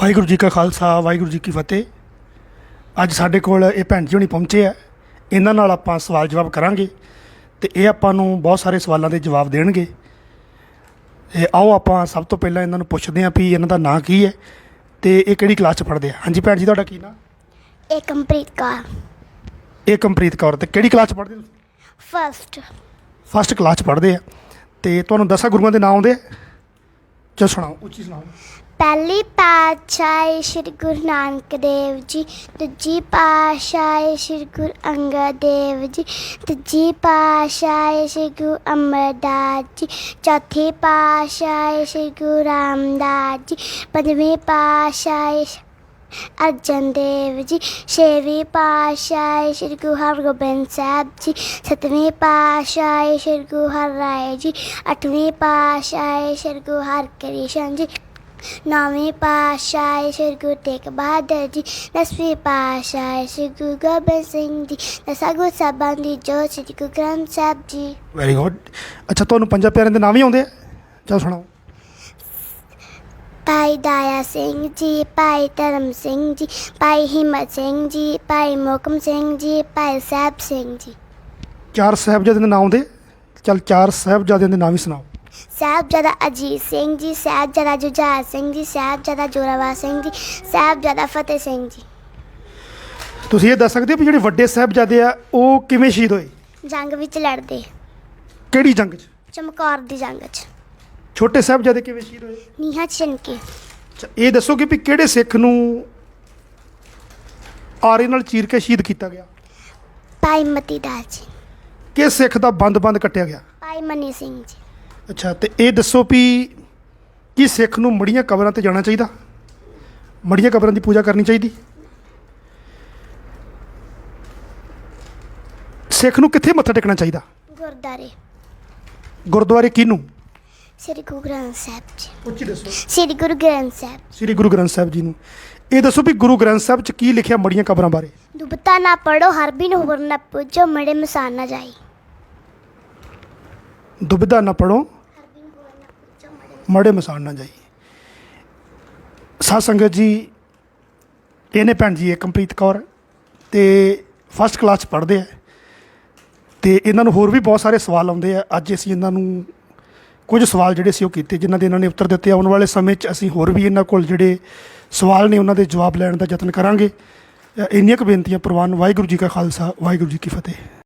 ਵਾਹਿਗੁਰੂ ਜੀ ਕਾ ਖਾਲਸਾ ਵਾਹਿਗੁਰੂ ਜੀ ਕੀ ਫਤਿਹ। ਅੱਜ ਸਾਡੇ ਕੋਲ ਇਹ ਭੈਣ ਜੀ ਹੁਣੀ ਪਹੁੰਚੇ ਆ। ਇਹਨਾਂ ਨਾਲ ਆਪਾਂ ਸਵਾਲ ਜਵਾਬ ਕਰਾਂਗੇ ਤੇ ਇਹ ਆਪਾਂ ਨੂੰ ਬਹੁਤ ਸਾਰੇ ਸਵਾਲਾਂ ਦੇ ਜਵਾਬ ਦੇਣਗੇ। ਤੇ ਆਓ ਆਪਾਂ ਸਭ ਤੋਂ ਪਹਿਲਾਂ ਇਹਨਾਂ ਨੂੰ ਪੁੱਛਦੇ ਹਾਂ ਵੀ ਇਹਨਾਂ ਦਾ ਨਾਂ ਕੀ ਹੈ ਤੇ ਇਹ ਕਿਹੜੀ ਕਲਾਸ 'ਚ ਪੜ੍ਹਦੇ ਆ। ਹਾਂਜੀ ਭੈਣ ਜੀ ਤੁਹਾਡਾ ਕੀ ਨਾਂ? ਏਕਮਪ੍ਰੀਤ ਕੌਰ। ਇਹ ਕੰਪ੍ਰੀਤ ਕੌਰ ਤੇ ਕਿਹੜੀ ਕਲਾਸ 'ਚ ਪੜ੍ਹਦੇ ਤੁਸੀਂ? ਫਸਟ ਫਸਟ ਕਲਾਸ 'ਚ ਪੜ੍ਹਦੇ ਆ। ਤੇ ਤੁਹਾਨੂੰ ਦਸਾਂ ਗੁਰੂਆਂ ਦੇ ਨਾਮ ਆਉਂਦੇ ਆ? ਚਲ ਸੁਣਾਓ ਉੱਚੀ ਸੁਣਾਓ। ਪਹਿਲੀ ਪਾਤਸ਼ਾਹੀ ਸ੍ਰੀ ਗੁਰੂ ਨਾਨਕ ਦੇਵ ਜੀ, ਦੂਜੀ ਪਾਤਸ਼ਾਹੀ ਸ੍ਰੀ ਗੁਰੂ ਅੰਗਦ ਦੇਵ ਜੀ, ਤੀਜੀ ਪਾਤਸ਼ਾਹੀ ਸ੍ਰੀ ਗੁਰੂ ਅਮਰਦਾਸ ਜੀ, ਚੌਥੀ ਪਾਤਸ਼ਾਹੀ ਸ੍ਰੀ ਗੁਰੂ ਰਾਮਦਾਸ ਜੀ, ਪੰਜਵੀਂ ਪਾਤਸ਼ਾਹੀ ਅਰਜਨ ਦੇਵ ਜੀ, ਛੇਵੀਂ ਪਾਤਸ਼ਾਹੀ ਸ੍ਰੀ ਗੁਰੂ ਹਰਗੋਬਿੰਦ ਸਾਹਿਬ ਜੀ, ਸੱਤਵੀਂ ਪਾਤਸ਼ਾਹੀ ਸ੍ਰੀ ਗੁਰੂ ਹਰਰਾਏ ਜੀ, ਅੱਠਵੀਂ ਪਾਤਸ਼ਾਹੀ ਸ੍ਰੀ ਗੁਰੂ ਹਰਕ੍ਰਿਸ਼ਨ ਜੀ ਨੌਵੀਂ ਪਾਤਸ਼ਾਹੀ ਸ੍ਰੀ ਗੁਰੂ ਤੇਗ ਬਹਾਦਰ ਜੀ ਦਸਵੀਂ ਪਾਤਸ਼ਾਹੀ ਸ੍ਰੀ ਗੁਰੂ ਗੋਬਿੰਦ ਸਿੰਘ ਜੀ ਦਸਾਂ ਗੁਰੂ ਸਾਹਿਬਾਂ ਦੀ ਜੋ ਸ੍ਰੀ ਗੁਰੂ ਗ੍ਰੰਥ ਸਾਹਿਬ ਜੀ। ਵੈਰੀ ਗੁੱਡ ਅੱਛਾ ਤੁਹਾਨੂੰ ਪੰਜਾਂ ਪਿਆਰਿਆਂ ਦੇ ਨਾਮ ਹੀ ਆਉਂਦੇ ਆ? ਚਲ ਸੁਣਾਓ। ਭਾਈ ਦਾਇਆ ਸਿੰਘ ਜੀ ਭਾਈ ਧਰਮ ਸਿੰਘ ਜੀ ਭਾਈ ਹਿੰਮਤ ਸਿੰਘ ਜੀ ਭਾਈ ਮੋਕਮ ਸਿੰਘ ਜੀ ਭਾਈ ਸਾਹਿਬ ਸਿੰਘ ਜੀ। ਚਾਰ ਸਾਹਿਬਜ਼ਾਦਿਆਂ ਦੇ ਨਾਮ ਆਉਂਦੇ? ਚਲ ਚਾਰ ਸਾਹਿਬਜ਼ਾਦਿਆਂ ਦੇ ਨਾਮ ਹੀ ਸੁਣਾਓ। ਸਾਹਿਬਜ਼ਾਦਾ ਅਜੀਤ ਸਿੰਘ ਜੀ ਸਾਹਿਬਜ਼ਾਦਾ ਜੁਝਾਰ ਸਿੰਘ ਜੀ ਸਾਹਿਬਜ਼ਾਦਾ ਜੋਰਾਵਰ ਸਿੰਘ ਜੀ ਸਾਹਿਬਜ਼ਾਦਾ ਫਤਿਹ ਸਿੰਘ ਜੀ। ਤੁਸੀਂ ਇਹ ਦੱਸ ਸਕਦੇ ਹੋ ਵੀ ਜਿਹੜੇ ਵੱਡੇ ਸਾਹਿਬਜ਼ਾਦੇ ਆ ਉਹ ਕਿਵੇਂ ਸ਼ਹੀਦ ਹੋਏ? ਜੰਗ ਵਿੱਚ ਲੜਦੇ। ਕਿਹੜੀ ਜੰਗ 'ਚ? ਚਮਕੌਰ ਦੀ ਜੰਗ 'ਚ। ਛੋਟੇ ਸਾਹਿਬਜ਼ਾਦੇ ਕਿਵੇਂ ਸ਼ਹੀਦ ਹੋਏ? ਨੀਹਾਂ 'ਚ ਛਿਣਕੇ ਅੱਛਾ, ਇਹ ਦੱਸੋ ਕਿ ਵੀ ਕਿਹੜੇ ਸਿੱਖ ਨੂੰ ਆਰੇ ਨਾਲ ਚੀਰ ਕੇ ਸ਼ਹੀਦ ਕੀਤਾ ਗਿਆ? ਭਾਈ ਮਤੀ ਦਾਸ ਜੀ। ਕਿਸ ਸਿੱਖ ਦਾ ਬੰਦ-ਬੰਦ ਕੱਟਿਆ ਗਿਆ? ਭਾਈ ਮਨੀ ਸਿੰਘ ਜੀ। ਅੱਛਾ ਤੇ ਇਹ ਦੱਸੋ ਵੀ ਕੀ ਸਿੱਖ ਨੂੰ ਮੜੀਆਂ ਕਬਰਾਂ ਤੇ ਜਾਣਾ ਚਾਹੀਦਾ? ਮੜੀਆਂ ਕਬਰਾਂ ਦੀ ਪੂਜਾ ਕਰਨੀ ਚਾਹੀਦੀ? ਸਿੱਖ ਨੂੰ ਕਿੱਥੇ ਮੱਥਾ ਟੇਕਣਾ ਚਾਹੀਦਾ? ਗੁਰਦਾਰੇ ਗੁਰਦੁਆਰੇ ਕਿਹਨੂੰ? ਸ੍ਰੀ ਗੁਰੂ ਗ੍ਰੰਥ ਸਾਹਿਬ ਜੀ। ਉੱਚੀ ਦੱਸੋ। ਸ੍ਰੀ ਗੁਰੂ ਗ੍ਰੰਥ ਸਾਹਿਬ। ਸ੍ਰੀ ਗੁਰੂ ਗ੍ਰੰਥ ਸਾਹਿਬ ਜੀ ਨੂੰ। ਇਹ ਦੱਸੋ ਵੀ ਗੁਰੂ ਗ੍ਰੰਥ ਸਾਹਿਬ ਚ ਕੀ ਲਿਖਿਆ ਮੜੀਆਂ ਕਬਰਾਂ ਬਾਰੇ? ਦੁਬਤਾ ਨਾ ਪੜੋ ਹਰ ਬਿਨ ਹੋਰ ਨਾ ਪੁੱਜੋ ਮੜੇ ਮਸਾਨ ਨਾ ਜਾਈ। ਦੁਬਿਧਾ ਨਾ ਪੜੋ ਮੜੇ ਮਸਾਨ ਨਾ ਜਾਈ ਸਾਧ ਸੰਗਤ ਜੀ, ਇਹਨੇ ਭੈਣ ਜੀ, ਇਹ ਕੰਪਲੀਟ ਕੌਰ ਤੇ ਫਸਟ ਕਲਾਸ ਚ ਪੜ੍ਹਦੇ ਆ। ਤੇ ਇਹਨਾਂ ਨੂੰ ਹੋਰ ਵੀ ਬਹੁਤ ਸਾਰੇ ਸਵਾਲ ਆਉਂਦੇ ਆ। ਅੱਜ ਅਸੀਂ ਇਹਨਾਂ ਨੂੰ ਕੁਝ ਸਵਾਲ ਜਿਹੜੇ ਸੀ ਉਹ ਕੀਤੇ, ਜਿਨ੍ਹਾਂ ਦੇ ਇਹਨਾਂ ਨੇ ਉੱਤਰ ਦਿੱਤੇ। ਆਉਣ ਵਾਲੇ ਸਮੇਂ 'ਚ ਅਸੀਂ ਹੋਰ ਵੀ ਇਹਨਾਂ ਕੋਲ ਜਿਹੜੇ ਸਵਾਲ ਨੇ, ਉਹਨਾਂ ਦੇ ਜਵਾਬ ਲੈਣ ਦਾ ਯਤਨ ਕਰਾਂਗੇ। ਇੰਨੀਆਂ ਕੁ ਬੇਨਤੀਆਂ ਪ੍ਰਵਾਨ ਵਾਹਿਗੁਰੂ ਜੀ ਕਾ ਖਾਲਸਾ, ਵਾਹਿਗੁਰੂ ਜੀ ਕੀ ਫਤਿਹ।